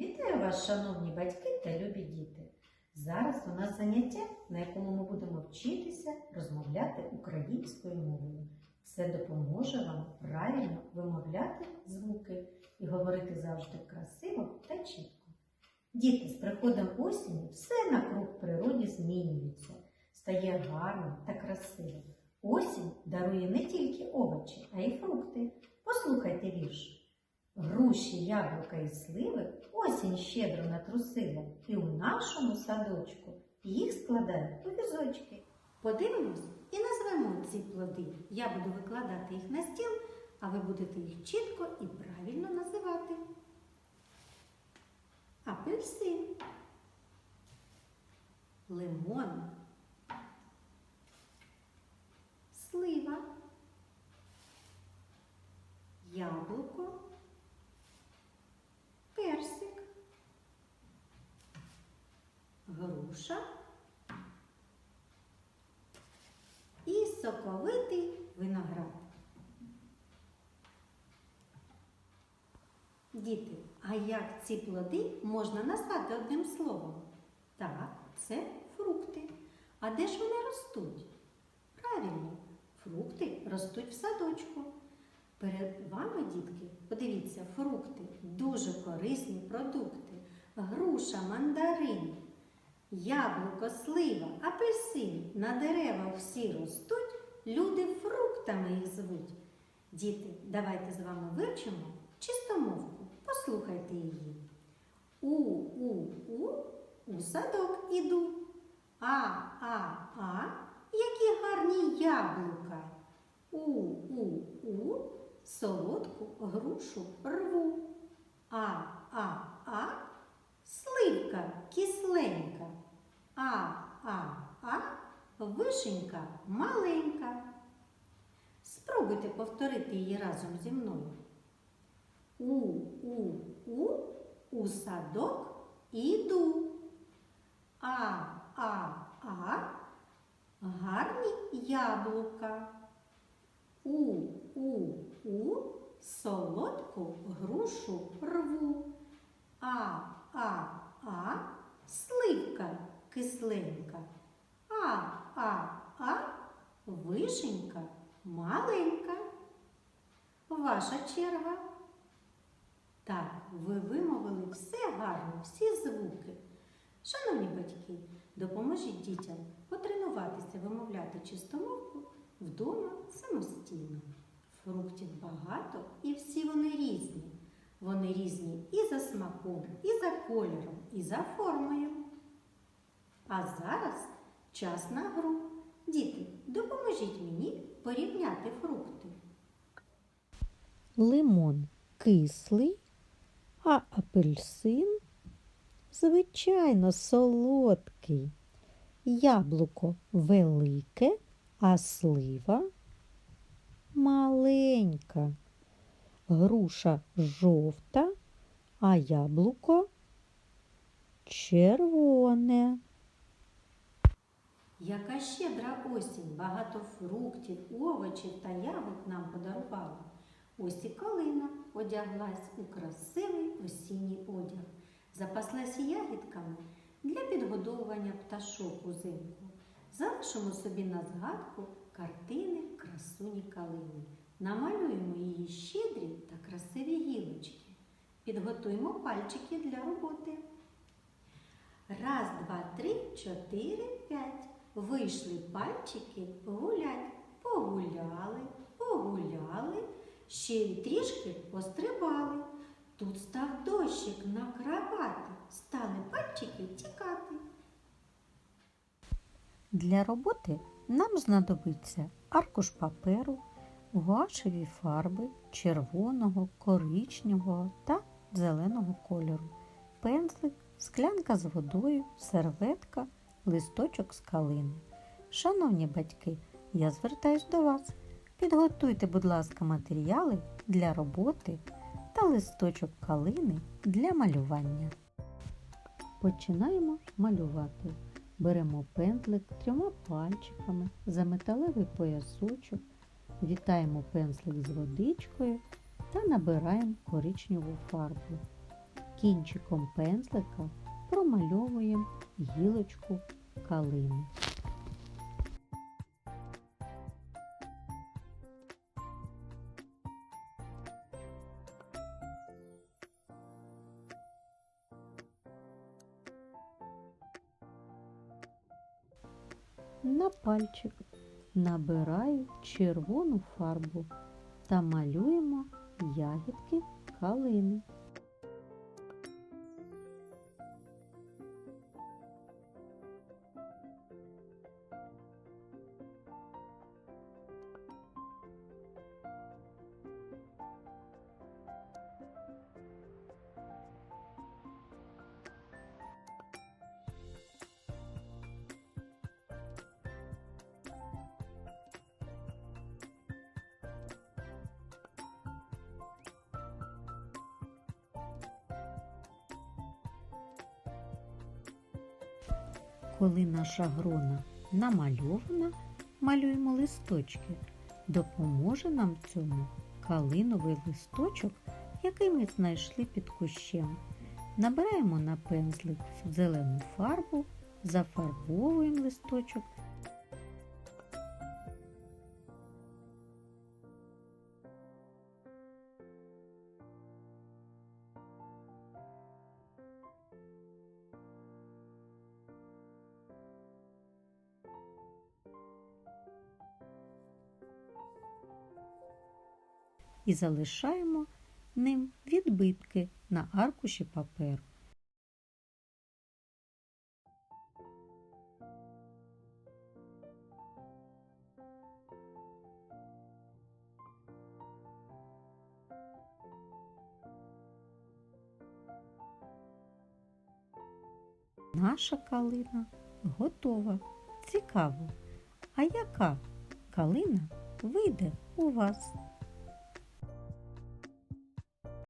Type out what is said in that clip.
Вітаю вас, шановні батьки та любі діти! Зараз у нас заняття, на якому ми будемо вчитися розмовляти українською мовою. Це допоможе вам правильно вимовляти звуки і говорити завжди красиво та чітко. Діти, з приходом осені все навкруг в природі змінюється, стає гарним та красивим. Осінь дарує не тільки овочі, а й фрукти. Послухайте вірш. Груші, яблука і сливи осінь щедро натрусила, і у нашому садочку їх складають у візочки. Подивимось і назвемо ці плоди. Я буду викладати їх на стіл, а ви будете їх чітко і правильно називати. Апельсин, лимон, слива, яблуко, персик, груша і соковитий виноград. Діти, а як ці плоди можна назвати одним словом? Так, це фрукти. А де ж вони ростуть? Правильно, фрукти ростуть в садочку. Перед вами, дітки, подивіться, фрукти дуже корисні продукти. Груша, мандарин, яблуко, слива, апельсин. На деревах всі ростуть, люди фруктами їх звуть. Діти, давайте з вами вивчимо чистомовку. Послухайте її. У-у-у, у садок іду. А-а-а, які гарні яблука. У-у-у, солодку грушу рву. А-а-а, сливка кисленька. А-а-а, вишенька маленька. Спробуйте повторити її разом зі мною. У-у-у, у садок іду. А-а-а, гарні яблука. У-у-у, солодку грушу рву. А-а-а, сливка кисленька. А-а-а, вишенька маленька. Ваша черга. Так, ви вимовили все гарно, всі звуки. Шановні батьки, допоможіть дітям потренуватися вимовляти чистомовку вдома самостійно. Фруктів багато і всі вони різні. Вони різні і за смаком, і за кольором, і за формою. А зараз час на гру. Діти, допоможіть мені порівняти фрукти. Лимон кислий, а апельсин, звичайно, солодкий. Яблуко велике, а слива маленька. Груша жовта, а яблуко червоне. Яка щедра осінь, багато фруктів, овочів та ягод нам подарувала. Ось і калина одяглась у красивий осінній одяг, запаслась ягідками для підгодовування пташок узимку. Залишимо собі на згадку картини красуні калини. Намалюємо її щедрі та красиві гілочки. Підготуємо пальчики для роботи. Раз, два, три, чотири, п'ять. Вийшли пальчики гулять. Погуляли, погуляли, ще й трішки пострибали. Тут став дощик накрапати, стали пальчики тікати. Для роботи нам знадобиться аркуш паперу, гуашеві фарби червоного, коричневого та зеленого кольору, пензлик, склянка з водою, серветка, листочок з калини. Шановні батьки, я звертаюсь до вас. Підготуйте, будь ласка, матеріали для роботи та листочок калини для малювання. Починаємо малювати. Беремо пензлик трьома пальчиками за металевий поясочок, вітаємо пензлик з водичкою та набираємо коричневу фарбу. Кінчиком пензлика промальовуємо гілочку калини. На пальчик набираю червону фарбу та малюємо ягідки калини. Коли наша грона намальована, малюємо листочки. Допоможе нам цьому калиновий листочок, який ми знайшли під кущем. Набираємо на пензлик зелену фарбу, зафарбовуємо листочок і залишаємо ним відбитки на аркуші паперу. Наша калина готова. Цікаво. А яка калина вийде у вас?